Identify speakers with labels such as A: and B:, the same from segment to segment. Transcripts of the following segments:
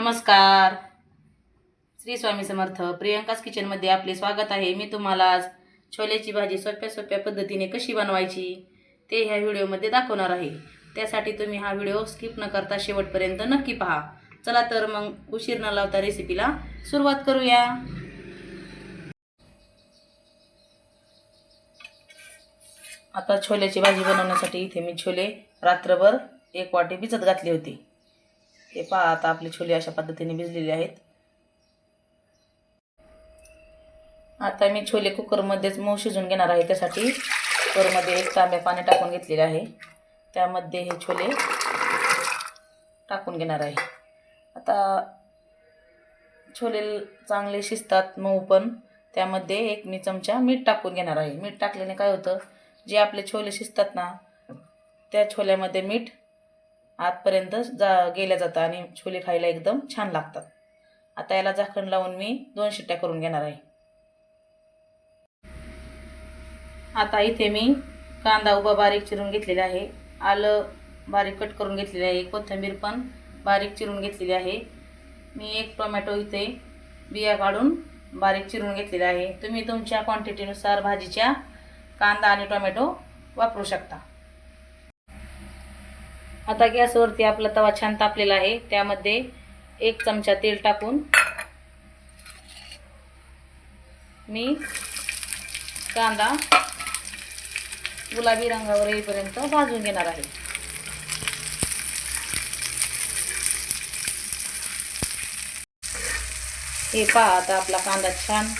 A: नमस्कार. श्री स्वामी समर्थ प्रियंकाच किचनमध्ये आपले स्वागत आहे. मी तुम्हाला आज छोल्याची भाजी सोप्या सोप्या पद्धतीने कशी बनवायची ते ह्या व्हिडिओमध्ये दाखवणार आहे. त्यासाठी तुम्ही हा व्हिडिओ स्किप न करता शेवटपर्यंत नक्की पहा. चला तर मग उशीर न लावता रेसिपीला सुरुवात करूया. आता छोल्याची भाजी बनवण्यासाठी इथे मी छोले रात्रभर एक वाटी भिजत घातली होती. हे पहा आता आपले छोले अशा पद्धतीने भिजलेले आहेत. आता मी छोले कुकरमध्येच मऊ शिजून घेणार आहे त्यासाठी कुकरमध्ये एक तांब्या पाणी टाकून घेतलेले आहे. त्यामध्ये हे छोले टाकून घेणार आहे. आता छोले चांगले शिजतात मऊ पण. त्यामध्ये एक मी चमचा मीठ टाकून घेणार आहे. मीठ टाकल्याने काय होतं जे आपले छोले शिजतात ना त्या छोल्यामध्ये मीठ आतपर्यंत जा गेल्या जातं आणि छोले खायला एकदम छान लागतात. आता याला झाकण लावून मी दोन शिट्ट्या करून घेणार आहे. आता इथे मी कांदा उभा बारीक चिरून घेतलेला आहे. आलं बारीक कट करून घेतलेलं आहे. कोथिंबीर पण बारीक चिरून घेतलेली आहे. मी एक टोमॅटो इथे बिया काढून बारीक चिरून घेतलेला आहे. तुम्ही तुमच्या क्वांटिटीनुसार भाजीच्या कांदा आणि टोमॅटो वापरू शकता. आता गॅसवरती आपला तवा छान तापलेला आहे. त्यामध्ये एक चमचा तेल टाकून मी कांदा गुलाबी रंगावर येईपर्यंत भाजून घेणार आहे. हे पहा आता आपला कांदा छान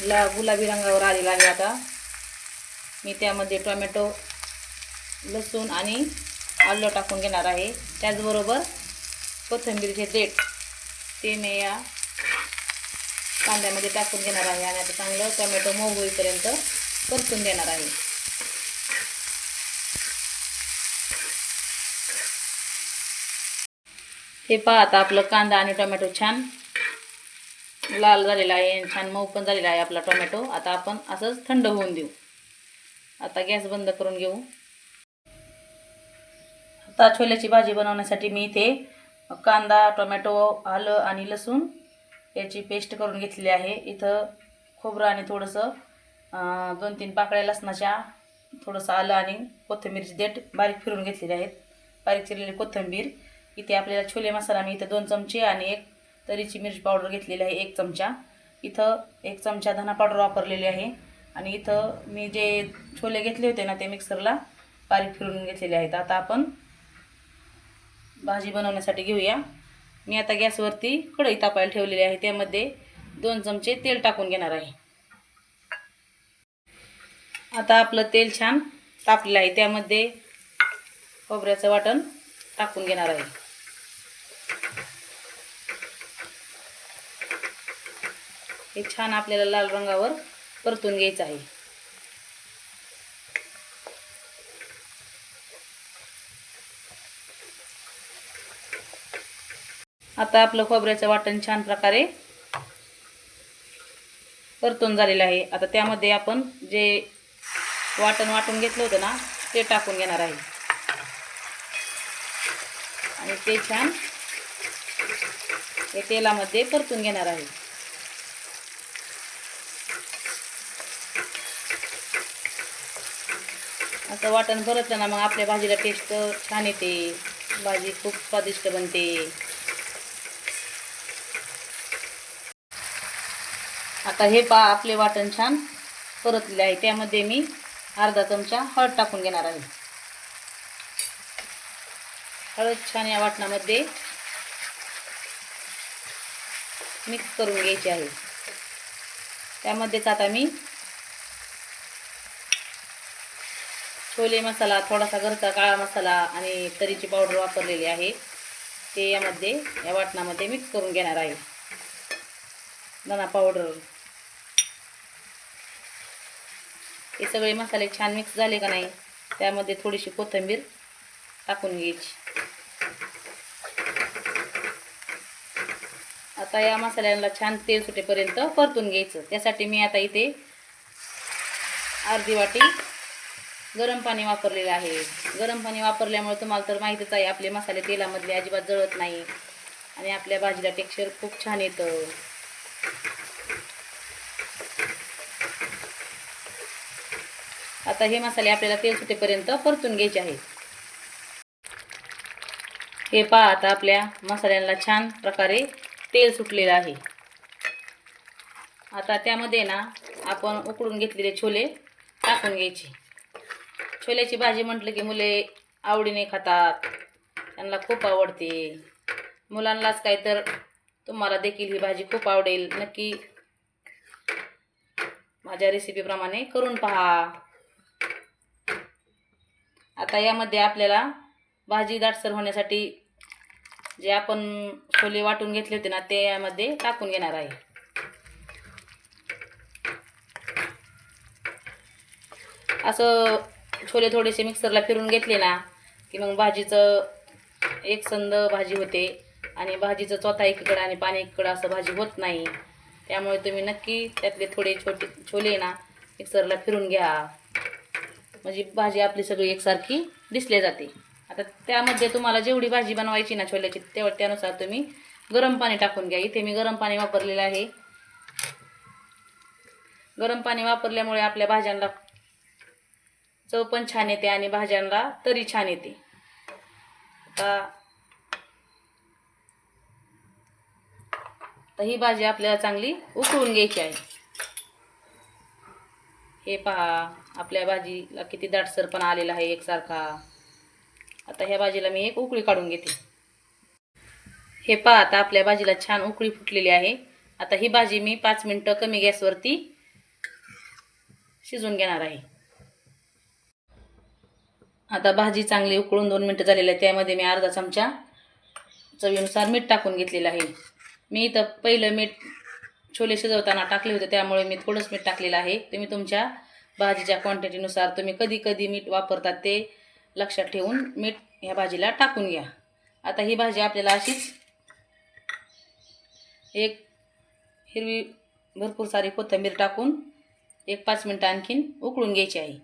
A: ला गुलाबी रंगावर आलेला आहे आता. मी त्यामध्ये टोमॅटो लसूण आणि आलं टाकून घेणार आहे. त्याचबरोबर कोथिंबीरचे देठ ते मी या कांद्यामध्ये टाकून घेणार आहे आणि आता चांगलं टोमॅटो मऊ होईपर्यंत परतून देणार आहे. हे पहा आता आपलं कांदा आणि टोमॅटो छान लाल झालेला आहे आणि छान मऊ पण झालेला आहे आपला टोमॅटो. आता आपण असंच थंड होऊन देऊ. आता गॅस बंद करून घेऊ. आता छोल्याची भाजी बनवण्यासाठी मी इथे कांदा टोमॅटो आलं आणि लसूण याची पेस्ट करून घेतलेली आहे. इथं खोबरं आणि थोडंसं दोन तीन पाकळ्या लसणाच्या थोडंसं आलं आणि कोथिंबीरची देठ बारीक फिरून घेतलेली आहेत. बारीक चिरलेली कोथिंबीर. इथे आपल्याला छोले मसाला मी इथं दोन चमचे आणि एक तरीची मिरची पावडर घेतलेली आहे एक चमचा. इथं एक चमचा धना पावडर वापरलेली आहे आणि इथं मी जे छोले घेतले होते ना ते मिक्सरला बारीक फिरून घेतलेले आहेत. आता आपण भाजी बनवण्यासाठी घेऊया. मी आता गॅसवरती कढई तापायला ठेवलेली आहे. त्यामध्ये दोन चमचे तेल टाकून घेणार आहे. आता आपलं तेल छान तापलेलं आहे. त्यामध्ये खोबऱ्याचं वाटण टाकून घेणार आहे. हे छान आपल्याला लाल रंगावर परतून घ्यायचं आहे. आता आपलं खोबऱ्याचं वाटण छान प्रकारे परतून झालेलं आहे. आता त्यामध्ये आपण जे वाटण वाटून घेतलं होतं ना ते टाकून घेणार आहे. आणि ते छान हे तेलामध्ये परतून घेणार आहे. असं वाटण परतलं ना मग आपल्या भाजीला टेस्ट छान येते. भाजी खूप स्वादिष्ट बनते. आता हे पा आपले वाटण छान परतले आहे. त्यामध्ये मी अर्धा चमचा हळद टाकून घेणार आहे. हळद छान या वाटणामध्ये मिक्स करून घ्यायची आहे. त्यामध्येच आता मी छोले मसाला थोडासा घरचा काळा मसाला आणि तरीची पावडर वापरलेली आहे. ते यामध्ये या वाटणामध्ये मिक्स करून घेणार आहे. धना पावडर हे सगळे मसाले छान मिक्स झाले का नाही त्यामध्ये थोडीशी कोथिंबीर टाकून घ्यायची. आता या मसाल्याला छान तेल सुटेपर्यंत परतून घ्यायचं. त्यासाठी मी आता इथे अर्धी वाटी गरम पाणी वापरलेलं आहे. गरम पाणी वापरल्यामुळे तुम्हाला तर माहितीच आहे आपले मसाले तेलामधले अजिबात जळत नाही आणि आपल्या भाजीला टेक्स्चर खूप छान येतं. आता हे मसाले आपल्याला तेल सुटेपर्यंत परतून घ्यायचे आहेत हे पहा आता आपल्या मसाल्यांना छान प्रकारे तेल सुटलेलं आहे. आता त्यामध्ये ना आपण उकडून घेतलेले छोले टाकून घ्यायचे. छोल्याची भाजी म्हटलं की मुले आवडीने खातात. त्यांना खूप आवडते. मुलांनाच काय तर तुम्हाला देखील ही भाजी खूप आवडेल. नक्की माझ्या रेसिपीप्रमाणे करून पहा. आता यामध्ये आपल्याला भाजी दाटसर होण्यासाठी जे आपण छोले वाटून घेतले होते ना ते यामध्ये टाकून घेणार आहे. असं छोले थोडेसे मिक्सरला फिरून घेतले ना की मग भाजीचं एक संद भाजी होते आणि भाजीचं चौथा एकीकडं आणि पाणी एकीकडं असं भाजी होत नाही. त्यामुळे तुम्ही नक्की त्यातले थोडे छोटे छोले ना मिक्सरला फिरून घ्या. म्हणजे भाजी आपली सगळी एकसारखी दिसली जाते. आता त्यामध्ये तुम्हाला जेवढी भाजी बनवायची ना छोल्याची तेव्हा त्यानुसार तुम्ही गरम पाणी टाकून घ्या. इथे मी गरम पाणी वापरलेलं आहे. गरम पाणी वापरल्यामुळे आपल्या भाज्यांना चव पण छान येते आणि भाज्यांना तरी छान येते. आता आता ही भाजी आपल्याला चांगली उकळून घ्यायची आहे. हे पहा. आपल्या भाजीला किती दाटसरपणा आलेला आहे एकसारखा. आता ह्या भाजीला मी एक उकळी काढून घेते. हे पहा आता आपल्या भाजीला छान उकळी फुटलेली आहे. आता ही भाजी मी पाच मिनटं कमी गॅसवरती शिजून घेणार आहे. आता भाजी चांगली उकळून दोन मिनटं झालेली आहे. त्यामध्ये मी अर्धा चमचा चवीनुसार मीठ टाकून घेतलेलं आहे. मी इथं पहिलं मीठ छोले शिजवताना टाकले होते त्यामुळे मी थोडंच मीठ टाकलेलं आहे. तुम्ही तुमच्या भाजीच्या क्वांटिटीनुसार तुम्ही कधी कधी मीठ वापरतात ते लक्षात ठेवून मीठ ह्या भाजीला टाकून घ्या. आता ही भाजी आपल्याला अशीच एक हिरवी भरपूर सारी कोथिंबीर टाकून एक पाच मिनटं आणखीन उकळून घ्यायची आहे.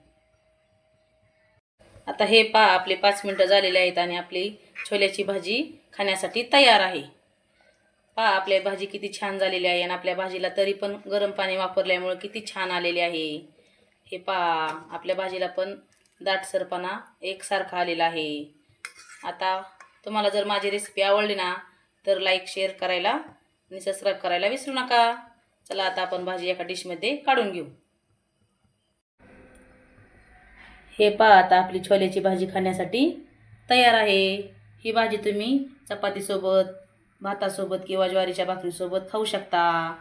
A: आता हे पा आपले पाच मिनटं झालेले आहेत आणि आपली छोल्याची भाजी खाण्यासाठी तयार आहे. पहा आपल्या भाजी किती छान झालेली आहे आणि आपल्या भाजीला तरी पण गरम पाणी वापरल्यामुळे किती छान आलेले आहे. हे पहा आपल्या भाजीला पण दाटसरपणा एकसारखा आलेला आहे. आता तुम्हाला जर माझी रेसिपी आवडली ना तर लाईक शेअर करायला आणि सबस्क्राईब करायला विसरू नका. चला आता आपण भाजी एका डिशमध्ये काढून घेऊ. हे पहा आता आपली छोल्याची भाजी खाण्यासाठी तयार आहे. ही भाजी तुम्ही चपातीसोबत भातासोबत किंवा ज्वारीच्या भाकरीसोबत खाऊ शकता.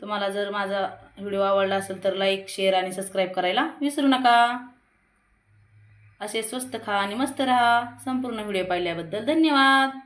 A: तुम्हाला जर माझा व्हिडिओ आवडला असेल तर लाईक शेअर आणि सबस्क्राईब करायला विसरू नका. असे स्वस्त खा आणि मस्त राहा. संपूर्ण व्हिडिओ पाहिल्याबद्दल धन्यवाद.